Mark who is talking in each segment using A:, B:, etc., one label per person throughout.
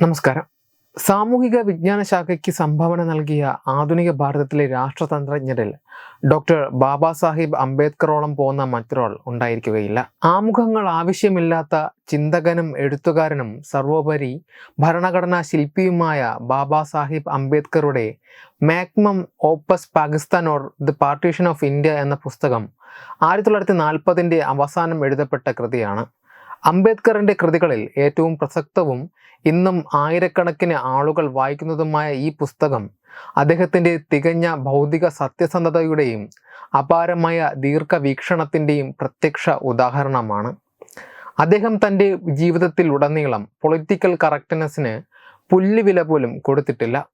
A: നമസ്കാരം. സാമൂഹിക വിജ്ഞാന ശാഖയ്ക്ക് സംഭാവന നൽകിയ ആധുനിക ഭാരതത്തിലെ രാഷ്ട്രതന്ത്രജ്ഞരിൽ ഡോക്ടർ ബാബാ സാഹിബ് അംബേദ്കറോളം പോകുന്ന മറ്റൊരാൾ ഉണ്ടായിരിക്കുകയില്ല. ആമുഖങ്ങൾ ആവശ്യമില്ലാത്ത ചിന്തകനും എഴുത്തുകാരനും സർവോപരി ഭരണഘടനാ ശില്പിയുമായ ബാബാ സാഹിബ് അംബേദ്കറുടെ magnum opus Pakistan or the partition of India എന്ന പുസ്തകം ആയിരത്തി തൊള്ളായിരത്തി നാൽപ്പതിന്റെ അവസാനം എഴുതപ്പെട്ട കൃതിയാണ്. അംബേദ്കറിന്റെ കൃതികളിൽ ഏറ്റവും പ്രസക്തവും ഇന്നും ആയിരക്കണക്കിന് ആളുകൾ വായിക്കുന്നതുമായ ഈ പുസ്തകം അദ്ദേഹത്തിന്റെ തികഞ്ഞ ഭൗതിക സത്യസന്ധതയുടെയും അപാരമായ ദീർഘവീക്ഷണത്തിന്റെയും പ്രത്യക്ഷ ഉദാഹരണമാണ്. അദ്ദേഹം തന്റെ ജീവിതത്തിൽ ഉടനീളം പൊളിറ്റിക്കൽ കറക്റ്റ്നെസ്സിന് പുല്ലുവില പോലും കൊടുത്തിട്ടില്ല.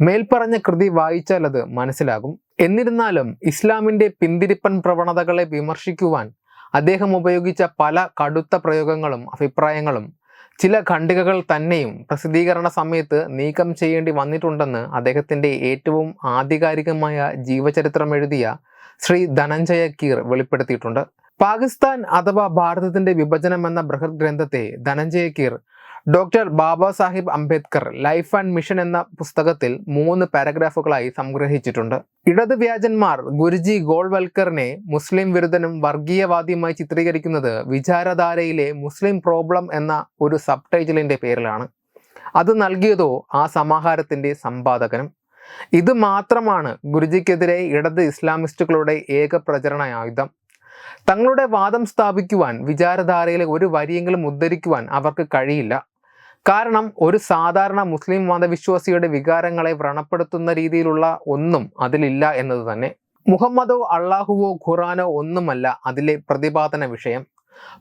A: മേൽപ്പറഞ്ഞ കൃതി വായിച്ചാൽ അത് മനസ്സിലാകും. എന്നിരുന്നാലും ഇസ്ലാമിന്റെ പിന്തിരിപ്പൻ പ്രവണതകളെ വിമർശിക്കുവാൻ അദ്ദേഹം ഉപയോഗിച്ച പല കടുത്ത പ്രയോഗങ്ങളും അഭിപ്രായങ്ങളും ചില ഖണ്ഡികകൾ തന്നെയും പ്രസിദ്ധീകരണ സമയത്ത് നീക്കം ചെയ്യേണ്ടി വന്നിട്ടുണ്ടെന്ന് അദ്ദേഹത്തിന്റെ ഏറ്റവും ആധികാരികമായ ജീവചരിത്രം എഴുതിയ ശ്രീ ധനഞ്ജയ കീർ വെളിപ്പെടുത്തിയിട്ടുണ്ട്. പാകിസ്ഥാൻ അഥവാ ഭാരതത്തിന്റെ വിഭജനം എന്ന ബൃഹത് ഗ്രന്ഥത്തെ Dhananjay Keer doctor Baba Saheb Ambedkar life and mission എന്ന പുസ്തകത്തിൽ മൂന്ന് പാരഗ്രാഫുകളായി സംഗ്രഹിച്ചിട്ടുണ്ട്. ഇടത് വ്യാജന്മാർ ഗുരുജി ഗോൾവൽക്കറിനെ മുസ്ലിം വിരുദ്ധനും വർഗീയവാദിയുമായി ചിത്രീകരിക്കുന്നത് വിചാരധാരയിലെ മുസ്ലിം പ്രോബ്ലം എന്ന ഒരു സബ് ടൈറ്റിലിന്റെ പേരിലാണ്. അത് നൽകിയതോ ആ സമാഹാരത്തിന്റെ സമ്പാദകനും ഇത് മാത്രമാണ് ഗുരുജിക്കെതിരെ ഇടത് ഇസ്ലാമിസ്റ്റുകളുടെ ഏക പ്രചരണ ആയുധം തങ്ങളുടെ വാദം സ്ഥാപിക്കുവാൻ വിചാരധാരയിലെ ഒരു വരിയെങ്കിലും ഉദ്ധരിക്കുവാൻ അവർക്ക് കഴിയില്ല. കാരണം ഒരു സാധാരണ മുസ്ലിം മതവിശ്വാസിയുടെ വികാരങ്ങളെ വ്രണപ്പെടുത്തുന്ന രീതിയിലുള്ള ഒന്നും അതിലില്ല എന്നത് തന്നെ. മുഹമ്മദോ അള്ളാഹുവോ ഖുറാനോ ഒന്നുമല്ല അതിലെ പ്രതിപാദന വിഷയം.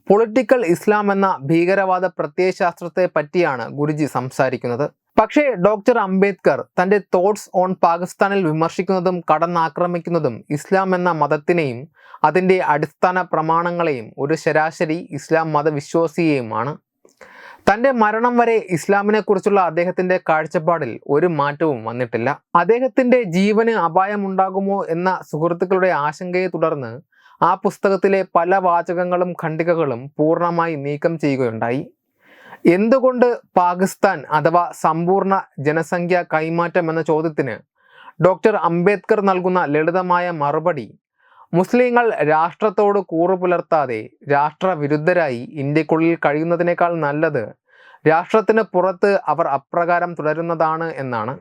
A: പൊളിറ്റിക്കൽ ഇസ്ലാം എന്ന ഭീകരവാദ പ്രത്യയശാസ്ത്രത്തെ പറ്റിയാണ് ഗുരുജി സംസാരിക്കുന്നത്. പക്ഷേ ഡോക്ടർ അംബേദ്കർ തന്റെ തോട്ട്സ് ഓൺ പാകിസ്ഥാനിൽ വിമർശിക്കുന്നതും കടന്നാക്രമിക്കുന്നതും ഇസ്ലാം എന്ന മതത്തിനെയും അതിന്റെ അടിസ്ഥാന പ്രമാണങ്ങളെയും ഒരു ശരാശരി ഇസ്ലാം മതവിശ്വാസിയെയുമാണ്. തന്റെ മരണം വരെ ഇസ്ലാമിനെ കുറിച്ചുള്ള അദ്ദേഹത്തിന്റെ കാഴ്ചപ്പാടിൽ ഒരു മാറ്റവും വന്നിട്ടില്ല. അദ്ദേഹത്തിന്റെ ജീവന് അപായമുണ്ടാകുമോ എന്ന സുഹൃത്തുക്കളുടെ ആശങ്കയെ തുടർന്ന് ആ പുസ്തകത്തിലെ പല വാചകങ്ങളും ഖണ്ഡികകളും പൂർണമായി നീക്കം ചെയ്യുകയുണ്ടായി. എന്തുകൊണ്ട് പാകിസ്ഥാൻ അഥവാ സമ്പൂർണ ജനസംഖ്യ കൈമാറ്റം എന്ന ചോദ്യത്തിന് ഡോക്ടർ അംബേദ്കർ നൽകുന്ന ലളിതമായ മറുപടി മുസ്ലിങ്ങൾ രാഷ്ട്രത്തോട് കൂറു പുലർത്താതെ രാഷ്ട്രവിരുദ്ധരായി ഇന്ത്യക്കുള്ളിൽ കഴിയുന്നതിനേക്കാൾ നല്ലത് രാഷ്ട്രത്തിന് പുറത്ത് അവർ അപ്രകാരം തുടരുന്നതാണ് എന്നാണ്.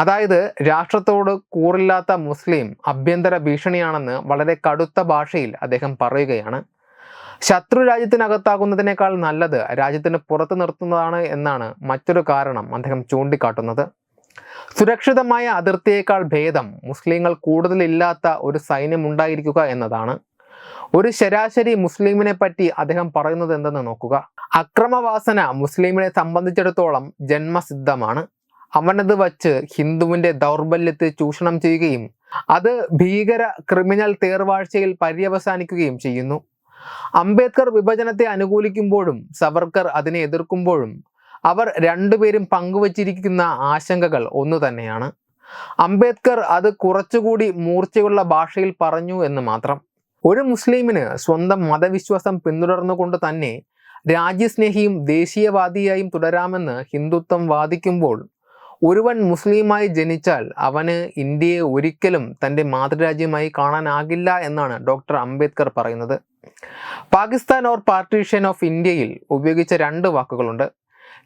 A: അതായത് രാഷ്ട്രത്തോട് കൂറില്ലാത്ത മുസ്ലിം അഭ്യന്തര ഭീഷണിയാണെന്ന് വളരെ കടുത്ത ഭാഷയിൽ അദ്ദേഹം പറയുകയാണ്. ശത്രു രാജ്യത്തിനകത്താകുന്നതിനേക്കാൾ നല്ലത് രാജ്യത്തിന് പുറത്ത് നിർത്തുന്നതാണ് എന്നാണ് മറ്റൊരു കാരണം അദ്ദേഹം ചൂണ്ടിക്കാട്ടുന്നത്. സുരക്ഷിതമായ അതിർത്തിയേക്കാൾ ഭേദം മുസ്ലിങ്ങൾ കൂടുതലില്ലാത്ത ഒരു സൈന്യം ഉണ്ടായിരിക്കുക എന്നതാണ്. ഒരു ശരാശരി മുസ്ലിമിനെ പറ്റി അദ്ദേഹം പറയുന്നത് എന്തെന്ന് നോക്കുക. അക്രമവാസന മുസ്ലിമിനെ സംബന്ധിച്ചിടത്തോളം ജന്മസിദ്ധമാണ്. അവനത് വച്ച് ഹിന്ദുവിന്റെ ദൗർബല്യത്തെ ചൂഷണം ചെയ്യുകയും അത് ഭീകര ക്രിമിനൽ തേർവാഴ്ചയിൽ പര്യവസാനിക്കുകയും ചെയ്യുന്നു. അംബേദ്കർ വിഭജനത്തെ അനുകൂലിക്കുമ്പോഴും സവർക്കർ അതിനെ എതിർക്കുമ്പോഴും അവർ രണ്ടുപേരും പങ്കുവച്ചിരിക്കുന്ന ആശങ്കകൾ ഒന്നു തന്നെയാണ്. അംബേദ്കർ അത് കുറച്ചുകൂടി മൂർച്ചയുള്ള ഭാഷയിൽ പറഞ്ഞു എന്ന് മാത്രം. ഒരു മുസ്ലിമിന് സ്വന്തം മതവിശ്വാസം പിന്തുടർന്നുകൊണ്ട് തന്നെ രാജ്യസ്നേഹിയും ദേശീയവാദിയായും തുടരാമെന്ന് ഹിന്ദുത്വം വാദിക്കുമ്പോൾ ഒരുവൻ മുസ്ലിമായി ജനിച്ചാൽ അവന് ഇന്ത്യയെ ഒരിക്കലും തന്റെ മാതൃരാജ്യമായി കാണാനാകില്ല എന്നാണ് ഡോക്ടർ അംബേദ്കർ പറയുന്നത്. പാകിസ്ഥാൻ ഓർ പാർട്ടീഷൻ ഓഫ് ഇന്ത്യയിൽ ഉപയോഗിച്ച രണ്ട് വാക്കുകളുണ്ട്.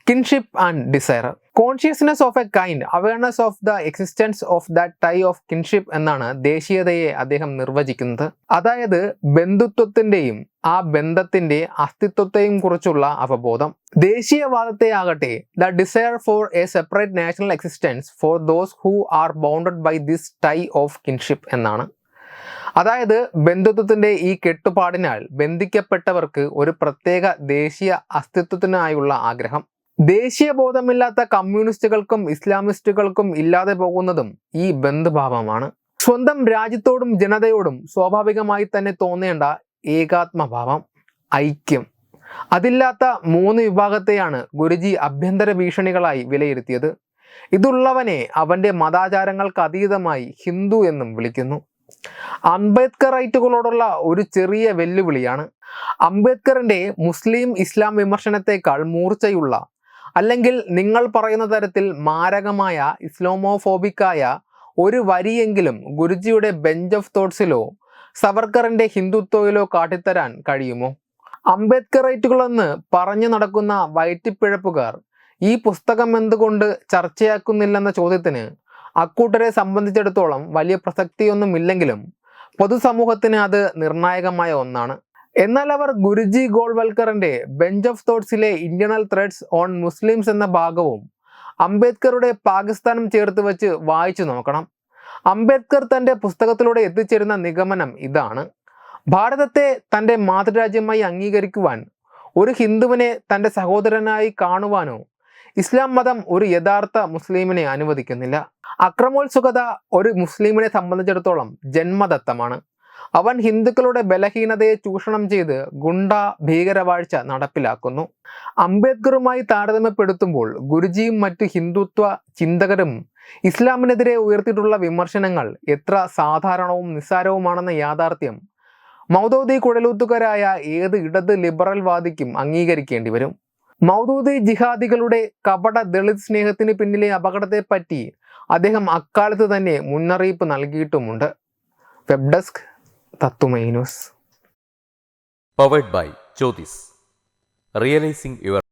A: Kinship and desire consciousness of a kind awareness of the existence of that tie of kinship എന്നാണ് ദേശീയതയെ അദ്ദേഹം നിർവചിക്കുന്നത്. അതായത് ബന്ധുത്വത്തിന്റെയും ആ ബന്ധത്തിന്റെ അസ്തിത്വത്തെയും കുറിച്ചുള്ള അവബോധം. ദേശീയവാദത്തെ ആകട്ടെ the desire for a separate national existence for those who are bounded by this tie of kinship എന്നാണ്. അതായത് ബന്ധുത്വത്തിന്റെ ഈ കെട്ടുപാടിനാൽ ബന്ധിക്കപ്പെട്ടവർക്ക് ഒരു പ്രത്യേക ദേശീയ അസ്തിത്വത്തിനായുള്ള ആഗ്രഹം. ദേശീയ ബോധമില്ലാത്ത കമ്മ്യൂണിസ്റ്റുകൾക്കും ഇസ്ലാമിസ്റ്റുകൾക്കും ഇല്ലാതെ പോകുന്നതും ഈ ബന്ധുഭാവമാണ്. സ്വന്തം രാജ്യത്തോടും ജനതയോടും സ്വാഭാവികമായി തന്നെ തോന്നേണ്ട ഏകാത്മഭാവം ഐക്യം. അതില്ലാത്ത മൂന്ന് വിഭാഗത്തെയാണ് ഗുരുജി അഭ്യന്തര ഭീഷണികളായി വിലയിരുത്തിയത്. ഇതുള്ളവനെ അവന്റെ മതാചാരങ്ങൾക്ക് അതീതമായി ഹിന്ദു എന്നും വിളിക്കുന്നു. അംബേദ്കർ റൈറ്റുകളോടുള്ള ഒരു ചെറിയ വെല്ലുവിളിയാണ്. അംബേദ്കറിന്റെ മുസ്ലിം ഇസ്ലാം വിമർശനത്തെക്കാൾ മൂർച്ചയുള്ള അല്ലെങ്കിൽ നിങ്ങൾ പറയുന്ന തരത്തിൽ മാരകമായ ഇസ്ലോമോഫോബിക്കായ ഒരു വരിയെങ്കിലും ഗുരുജിയുടെ ബെഞ്ച് ഓഫ് തോട്ട്സിലോ സവർക്കറിന്റെ ഹിന്ദുത്വയിലോ കാട്ടിത്തരാൻ കഴിയുമോ? അംബേദ്കർ അംബേദ്കറൈറ്റുകളെന്ന് പറഞ്ഞു നടക്കുന്ന വയറ്റിപ്പിഴപ്പുകാർ ഈ പുസ്തകം എന്തുകൊണ്ട് ചർച്ചയാക്കുന്നില്ലെന്ന ചോദ്യത്തിന് അക്കൂട്ടരെ സംബന്ധിച്ചിടത്തോളം വലിയ പ്രസക്തിയൊന്നുമില്ലെങ്കിലും പൊതുസമൂഹത്തിന് അത് നിർണായകമായ ഒന്നാണ്. എന്നാൽ അവർ ഗുരുജി ഗോൾവൽക്കറിന്റെ ബെഞ്ച് ഓഫ് തോട്ട്സിലെ ഇന്റേണൽ ത്രെഡ്സ് ഓൺ മുസ്ലിംസ് എന്ന ഭാഗവും അംബേദ്കറുടെ പാകിസ്ഥാനും ചേർത്ത് വെച്ച് വായിച്ചു നോക്കണം. അംബേദ്കർ തന്റെ പുസ്തകത്തിലൂടെ എത്തിച്ചേരുന്ന നിഗമനം ഇതാണ്. ഭാരതത്തെ തന്റെ മാതൃരാജ്യമായി അംഗീകരിക്കുവാൻ ഒരു ഹിന്ദുവിനെ തന്റെ സഹോദരനായി കാണുവാനോ ഇസ്ലാം മതം ഒരു യഥാർത്ഥ മുസ്ലിമിനെ അനുവദിക്കുന്നില്ല. അക്രമോത്സുകത ഒരു മുസ്ലിമിനെ സംബന്ധിച്ചിടത്തോളം ജന്മദത്തമാണ്. അവൻ ഹിന്ദുക്കളുടെ ബലഹീനതയെ ചൂഷണം ചെയ്ത് ഗുണ്ട ഭീകരവാഴ്ച നടപ്പിലാക്കുന്നു. അംബേദ്കറുമായി താരതമ്യപ്പെടുത്തുമ്പോൾ ഗുരുജിയും മറ്റു ഹിന്ദുത്വ ചിന്തകരും ഇസ്ലാമിനെതിരെ ഉയർത്തിയിട്ടുള്ള വിമർശനങ്ങൾ എത്ര സാധാരണവും നിസ്സാരവുമാണെന്ന യാഥാർത്ഥ്യം മൗദൂദി കുഴലൂത്തുകാരായ ഏത് ഇടത് ലിബറൽ വാദിക്കും അംഗീകരിക്കേണ്ടി വരും. മൗദൂദി ജിഹാദികളുടെ കപട ദളിത് സ്നേഹത്തിന് പിന്നിലെ അപകടത്തെ പറ്റി അദ്ദേഹം അക്കാലത്ത് തന്നെ മുന്നറിയിപ്പ് നൽകിയിട്ടുമുണ്ട്. വെബ് ഡെസ്ക് തത്തുമൈ news
B: powered by Jyothis realising your